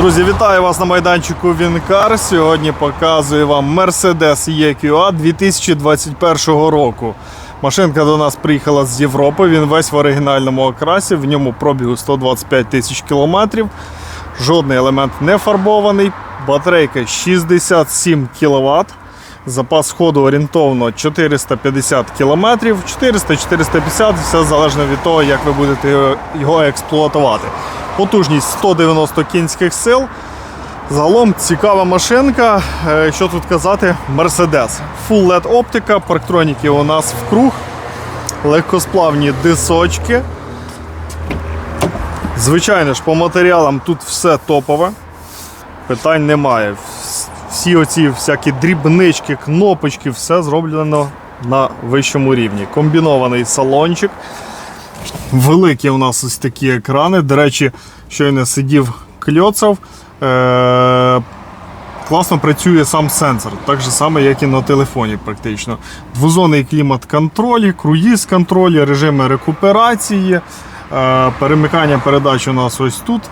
Друзі, вітаю вас на майданчику Вінкар. Сьогодні показую вам Mercedes EQA 2021 року. Машинка до нас приїхала з Європи. Він весь в оригінальному окрасі. В ньому пробігу 125 тисяч кілометрів. Жодний елемент не фарбований. Батарейка 67 кВт. Запас ходу орієнтовно 450 км. 400-450, все залежно від того, як ви будете його- експлуатувати. Потужність 190 кінських сил. Загалом цікава машинка. Е, Що тут казати? Mercedes. Full LED оптика, парктроніки у нас в круг, легкосплавні дисочки. Звичайно ж, по матеріалам тут все топове. Питань немає. Всі оці всякі дрібнички, кнопочки, все зроблено на вищому рівні. Комбінований салончик. Великі у нас ось такі екрани. До речі, щойно сидів кльоцав. Е- класно працює сам сенсор, так же само, як і на телефоні, практично. Двозонний клімат-контроль, круїз-контроль, режими рекуперації, е- перемикання передач у нас ось тут.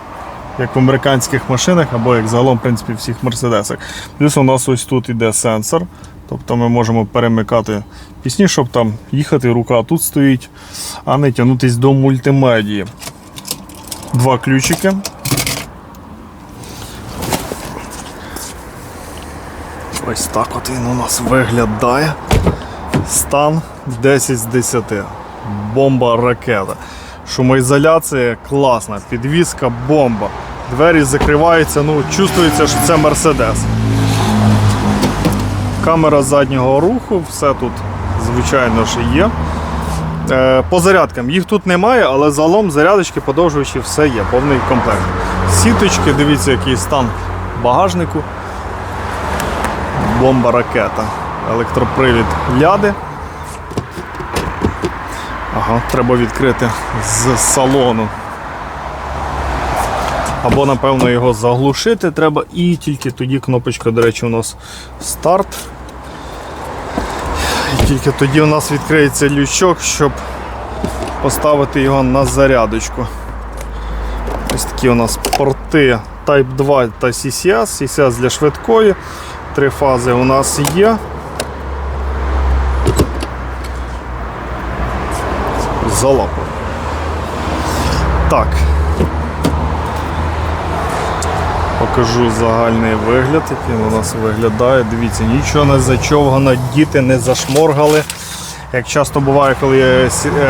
Як в американських машинах, або як загалом, в принципі, всіх мерседесах. Плюс у нас ось тут іде сенсор. Тобто ми можемо перемикати пісні, щоб там їхати, рука тут стоїть, а не тягнутись до мультимедії. Два ключики. Ось так от він у нас виглядає. Стан 10 з 10. Бомба ракета. Шумоізоляція класна, підвізка бомба. Двері закриваються, ну, чувствується, що це Мерседес. Камера заднього руху, все тут, звичайно ж, є. Е, по зарядкам їх тут немає, але загалом зарядочки, подовжувачі, все є, повний комплект. Сіточки, дивіться, який стан багажнику. Бомба ракета. Електропривід ляди. Ага, треба відкрити з салону. Або, напевно, його заглушити треба, і тільки тоді кнопочка, до речі, у нас старт. Тільки тоді у нас відкриється лючок, щоб поставити його на зарядочку. Ось такі у нас порти Type 2 та CCS. CCS для швидкої. Три фази у нас є. Залапа. Так. Покажу загальний вигляд, який у нас виглядає. Дивіться, нічого не зачовгано, діти не зашморгали. Як часто буває, коли е,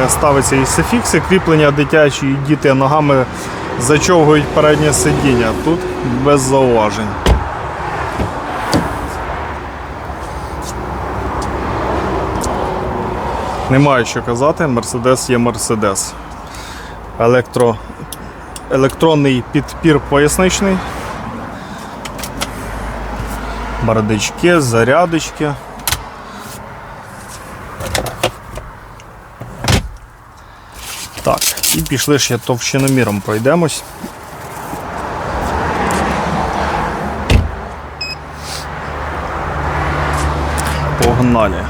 ставиться із суфікси, кріплення дитячі, і діти ногами зачовгують переднє сидіння. Тут без зауважень. Немає що казати, Мерседес є Мерседес. Електро... Електронний підпір поясничний. Бардачки, зарядочки. Так, і пішли ще товщиноміром пройдемось. Погнали.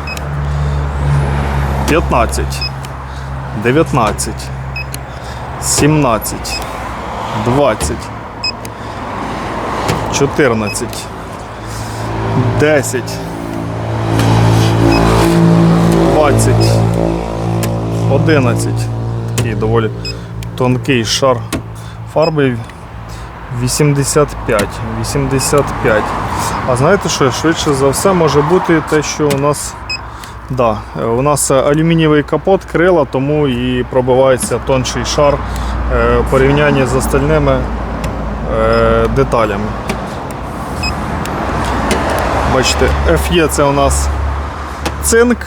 15, 19, 17, 20, 14, 10, 20, 11. Такий доволі тонкий шар фарби 85. 85. А знаєте що? Швидше за все може бути те, що у нас Да, е, у нас е, алюмінієвий капот, крила, тому і пробивається тонший шар е, в порівнянні з остальними е, деталями. Бачите, FE це у нас цинк,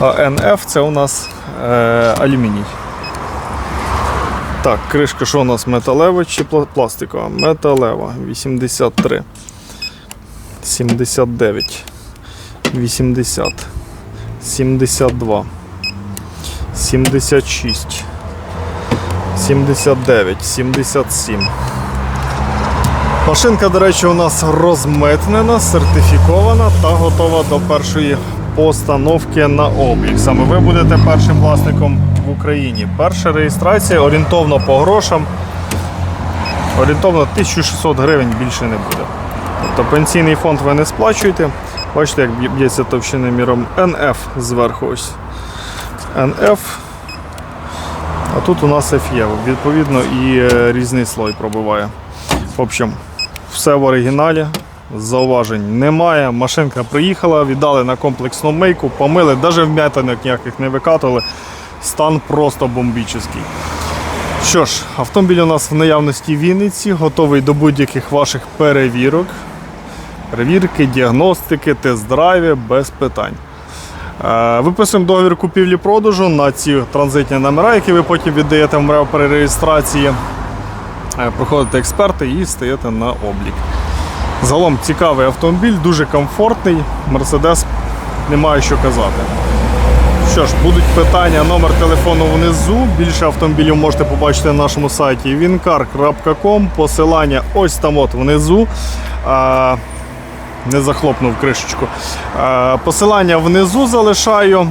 а NF це у нас е, алюміній. Так, кришка що у нас металева чи пластикова? Металева 83. 79, 80, 72, 76, 79, 77. Машинка, до речі, у нас розмитнена, сертифікована та готова до першої постановки на облік. Саме ви будете першим власником в Україні. Перша реєстрація орієнтовно по грошам орієнтовно 1600 гривень більше не буде. Тобто пенсійний фонд ви не сплачуєте. Бачите, як б'є- б'ється товщиноміром НФ зверху ось. НФ. А тут у нас FE, відповідно, і е, різний слой пробиває. В общем, все в оригіналі. Зауважень немає. Машинка приїхала, віддали на комплексну мийку, помили, навіть вм'ятинок ніяких не викатували. Стан просто бомбічний. Що ж, автомобіль у нас в наявності в Вінниці, готовий до будь-яких ваших перевірок. Перевірки, діагностики, тест-драйви без питань. Е, Виписуємо договір купівлі-продажу на ці транзитні номера, які ви потім віддаєте в при реєстрації. Е, Проходите експерти і стаєте на облік. Загалом цікавий автомобіль, дуже комфортний. Мерседес немає що казати. Що ж, будуть питання, номер телефону внизу. Більше автомобілів можете побачити на нашому сайті wincar.com. Посилання ось там от внизу. А, не захлопнув кришечку. А, посилання внизу залишаю.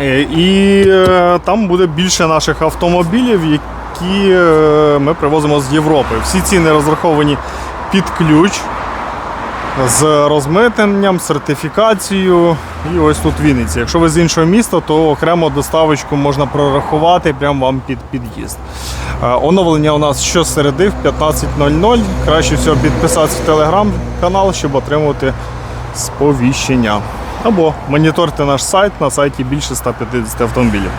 Е, І е, там буде більше наших автомобілів, які е, ми привозимо з Європи. Всі ціни розраховані під ключ з розмитненням, сертифікацією. І ось тут Вінниці. Якщо ви з іншого міста, то окремо доставочку можна прорахувати прямо вам під під'їзд. Е, Оновлення у нас щосереди в 15.00. Краще всього підписатися в телеграм-канал, щоб отримувати сповіщення. Або моніторте наш сайт на сайті більше 150 автомобілів.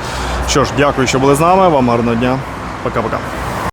Що ж, дякую, що були з нами. Вам гарного дня. Пока-пока.